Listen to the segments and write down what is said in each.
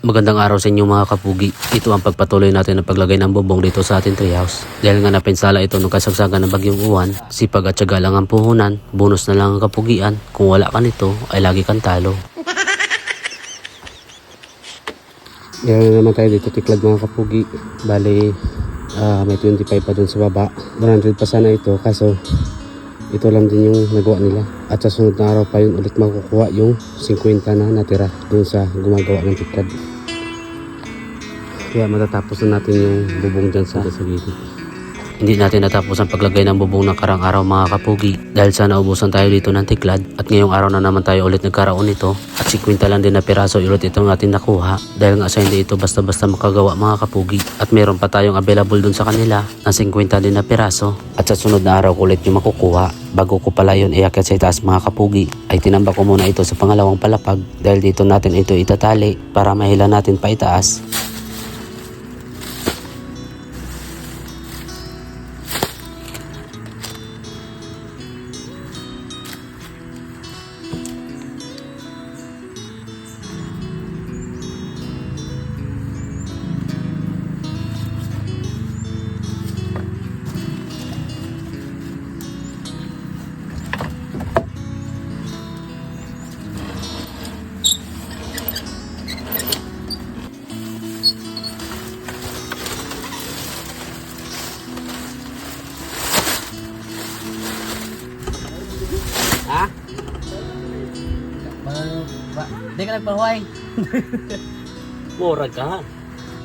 Magandang araw sa inyo mga kapugi. Ito ang pagpatuloy natin ng paglagay ng bubong dito sa ating treehouse. Dahil nga napinsala ito nung kasagsagan ng bagyong uwan, sipag at syaga lang ang puhunan, bonus na lang ang kapugian. Kung wala ka nito, ay lagi kang talo. Meron na naman tayo dito tiklad mga kapugi. Bali, ah, may 25 pa dun sa baba. 100 pa sana ito, kaso ito lang din yung nagawa nila. At sa sunod na araw pa yun ulit makukuha yung 50 na natira dun sa gumagawa ng tiklad. Kaya matatapos na natin yung bubong dyan sa, sa. Hindi natin natapos ang paglagay ng bubong ng karang araw mga kapugi. Dahil sa naubusan tayo dito ng tiklad at ngayong araw na naman tayo ulit nagkaroon nito at 50 lang din na piraso ulit itong ating nakuha. Dahil nga sa hindi ito basta-basta makagawa mga kapugi at meron pa tayong available dun sa kanila na 50 din na piraso. At sa sunod na araw ulit yung makukuha. Bago ko pala yun iakyat sa itaas mga kapugi ay tinambak ko muna ito sa pangalawang palapag. Dahil dito natin ito itatali para mahila natin pa itaas Hindi ka nagpahuay. Mura ka.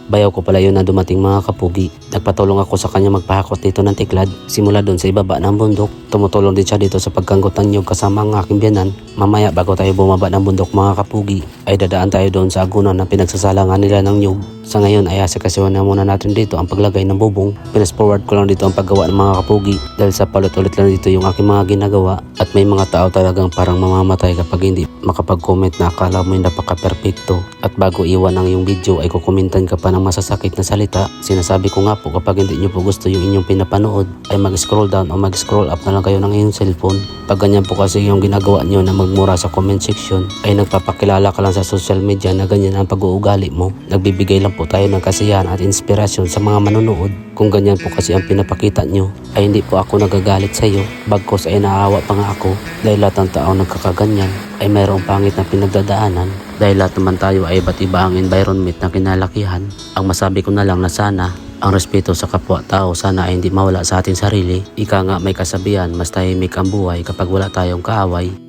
Bayaw ko pala yun na dumating mga kapugi. Nagpatulong ako sa kanya magpahakot dito ng tiklad. Simula doon sa ibaba ng bundok. Tumutulong din siya dito sa pagkanggot ng nyug kasama ang aking biyanan. Mamaya bago tayo bumaba ng bundok mga kapugi, ay dadaan tayo doon sa agunan na pinagsasalangan nila ng nyug. Sa ngayon ay asikasuhan na muna natin dito ang paglagay ng bubong. Pinas forward ko lang dito ang paggawa ng mga kapugi dahil sa palit-ulit lang dito yung aking mga ginagawa at may mga tao talagang parang mamamatay kapag hindi makapag-comment na akala mo yung napaka-perfecto. At bago iwan ang yung video ay kukumintan ka pa ng masasakit na salita. Sinasabi ko nga po kapag hindi nyo po gusto yung inyong pinapanood ay mag-scroll down o mag-scroll up na lang kayo ng inyong cellphone. Pag ganyan po kasi yung ginagawa nyo na magmura sa comment section ay nagpapakilala ka lang sa social media na ganyan ang pag-uugali mo. Nagbibigay lang po tayo ng kasiyahan at inspirasyon sa mga manonood. Kung ganyan po kasi ang pinapakita nyo ay hindi po ako nagagalit sa iyo. Bagkos ay naawa pa nga ako dahil lahat ng tao nagkakaganyan ay mayroong pangit na pinagdadaanan. Dahil lahat naman tayo ay iba't iba ang environment na kinalakihan. Ang masabi ko na lang na sana ang respeto sa kapwa-tao sana ay hindi mawala sa ating sarili. Ika nga may kasabihan, mas tahimik ang buhay kapag wala tayong kaaway.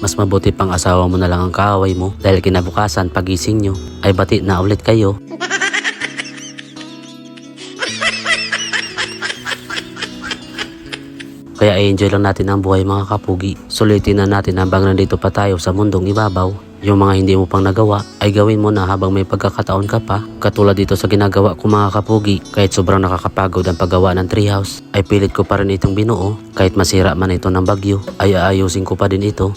Mas mabuti pang asawa mo na lang ang kaaway mo dahil kinabukasan pagising nyo ay bati na ulit kayo. Kaya i-enjoy lang natin ang buhay mga kapugi. Sulitin na natin habang nandito pa tayo sa mundong ibabaw. Yung mga hindi mo pang nagawa ay gawin mo na habang may pagkakataon ka pa. Katulad dito sa ginagawa ko mga kapugi, kahit sobrang nakakapagod ang paggawa ng treehouse, ay pilit ko pa rin itong binuo. Kahit masira man ito ng bagyo, ay aayusin ko pa din ito.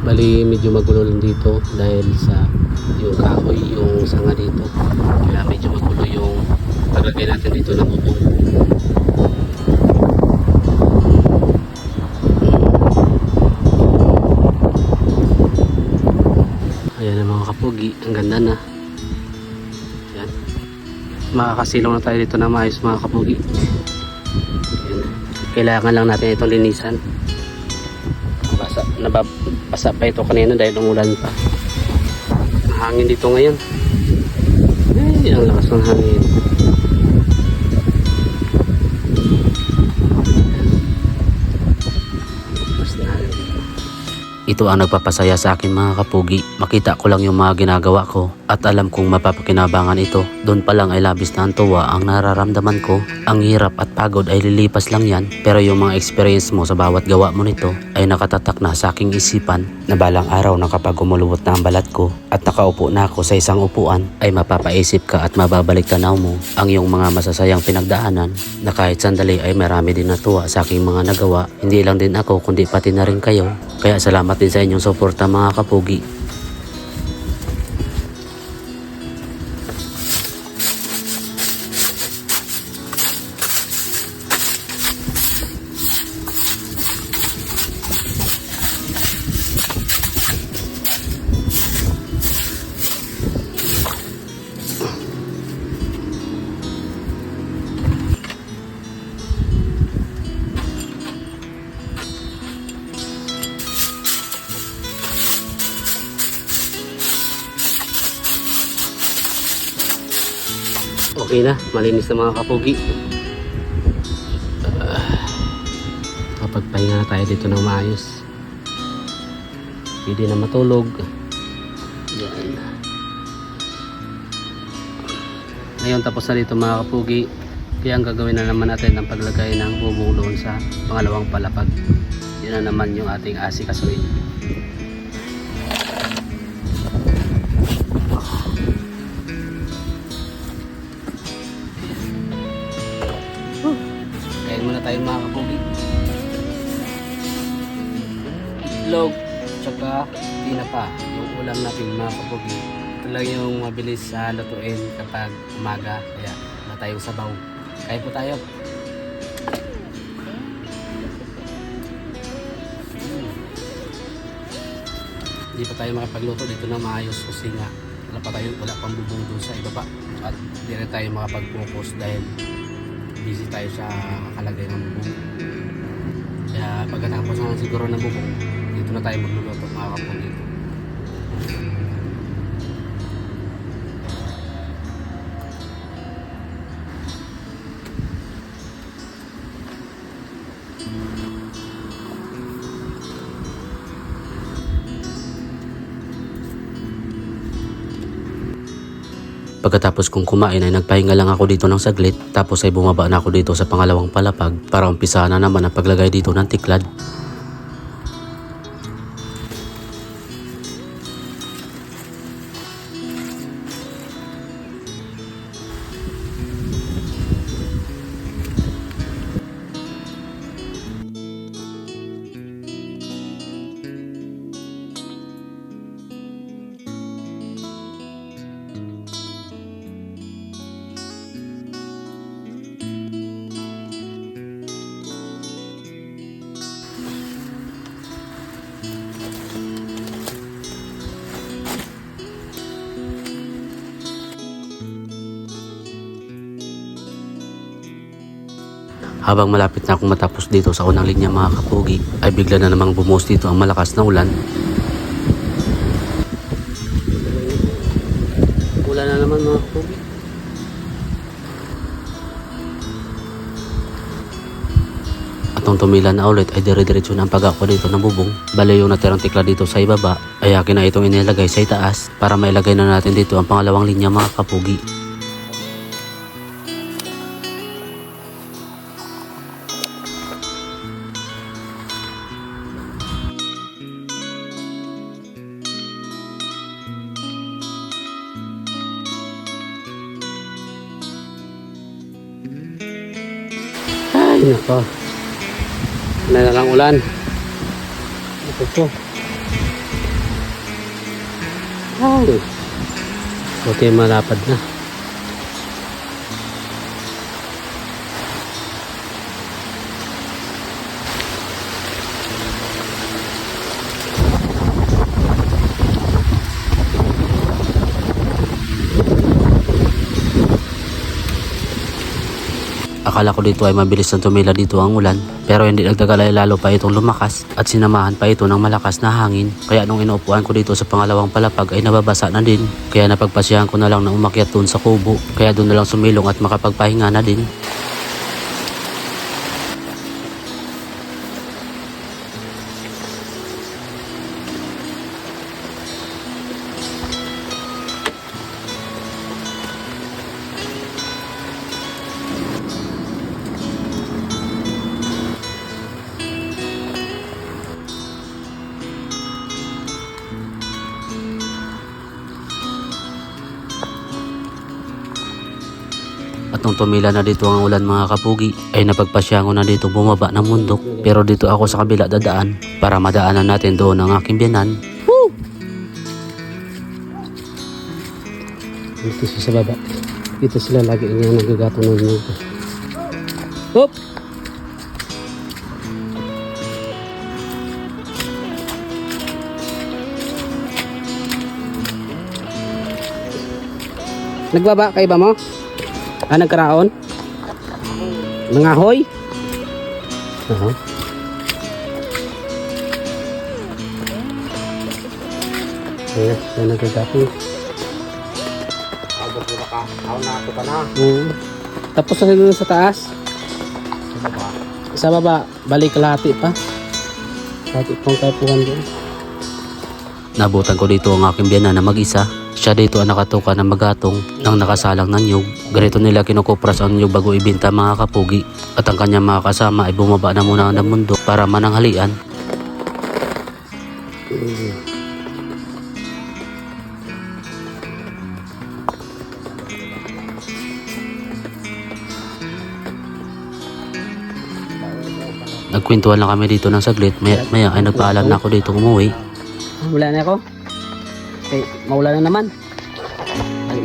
Bali, medyo magulo lang dito dahil sa yung kahoy, yung sanga dito. Kaya medyo magulo yung paglagay natin dito ng bubong. Ayan ang mga kapugi. Ang ganda na. Ayan. Makakasilong na tayo dito na maayos mga kapugi. Ayan. Kailangan lang natin itong linisan. Basa, nababasa pa ito kanina dahil umulan pa. Ang hangin dito ngayon. Ay, ang lakas ng hangin. Ito ang nagpapasaya sa akin mga kapugi. Makita ko lang yung mga ginagawa ko at alam kong mapapakinabangan ito. Doon pa lang ay labis na ang tuwa ang nararamdaman ko. Ang hirap at pagod ay lilipas lang yan. Pero yung mga experience mo sa bawat gawa mo nito ay nakatatak na sa aking isipan na balang araw na kapag umuluwot na ang balat ko at nakaupo na ako sa isang upuan ay mapapaisip ka at mababalik tanaw mo ang iyong mga masasayang pinagdaanan na kahit sandali ay marami din natuwa sa aking mga nagawa. Hindi lang din ako kundi pati na rin kayo. Kaya salamat din sa inyong suporta mga kapugi. Okay na, malinis na mga kapugi. Ah, kapagpahinga na tayo dito ng maayos. Pwede na matulog. Yan. Ngayon tapos na dito mga kapugi. Kaya ang gagawin na naman natin ang paglagay ng bubong doon sa pangalawang palapag. Yan na naman yung ating asikasuin. Tayo mga kapugi. Itlog, tsaka tinapa. Yung ulam natin mga kapugi. Ito lang yung mabilis sa lutuin kapag umaga. Kaya wala tayong sabaw. Kain po tayo. Hindi pa tayo makapagluto dito na maayos kasi nga wala pa tayo, wala pang bubong sa ibaba. At hindi tayo makapag-focus dahil busy tayo sa kakalagay ng bubong. Kaya pagkatapos na siguro ng bubong, dito na tayo magluluto mga kapon. Pagkatapos kong kumain ay nagpahinga lang ako dito ng saglit tapos ay bumaba na ako dito sa pangalawang palapag para umpisahan na naman ang paglagay dito ng tiklad. Habang malapit na akong matapos dito sa unang linya mga kapugi, ay bigla na namang bumuhos dito ang malakas na ulan. Ulan na naman mga kapugi. At nung tumila na ulit ay dire-diretso na ang pag-ako dito ng bubong. Bale yung natirang tikla dito sa ibaba ay akin na itong inilagay sa itaas para mailagay na natin dito ang pangalawang linya mga kapugi. Nako. Wala na lang ulan. Ito po. Ay. Buti malapad na. Akala ko dito ay mabilis na tumila dito ang ulan pero hindi nagtagal ay lalo pa itong lumakas at sinamahan pa ito ng malakas na hangin. Kaya nung inuupuan ko dito sa pangalawang palapag ay nababasa na din. Kaya napagpasyahan ko na lang na umakyat doon sa kubo. Kaya doon na lang sumilong at makapagpahinga na din. At nung tumila na dito ang ulan mga kapugi, ay napagpasya ko na dito bumaba ng mundok. Pero dito ako sa kabila dadaan para madaanan natin doon ang aking biyanan. Woo! Dito siya sa baba. Dito sila lagi niya nagagato ng mundo. Hop! Nagbaba kay ba mo? Ah, nagkaraon? Nangahoy? Oo. Ayan, yan nagkagating. Ako pura ka. Ako na ito ka na. Oo. Tapos sa doon sa taas. Sa baba, balik kalahati pa. Kalahati pang kaipuhan doon. Nabutan ko dito ang aking biyanan na mag-isa. Siya dito ang nakatuka ng magatong ng nakasalang ng nyug. Ganito nila kinukupras ang nyug bago ibinta mga kapugi. At ang kanyang mga kasama ay bumaba na muna ng mundo para mananghalian. Nagkwentuhan lang kami dito ng saglit. Maya, maya ay nagpaalam na ako dito umuwi. Wala na ako. Okay, maulan na naman.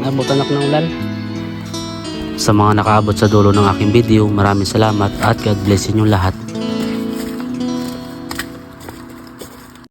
Nabutan ako ng ulan. Sa mga nakaabot sa dulo ng aking video, maraming salamat at God bless inyo lahat.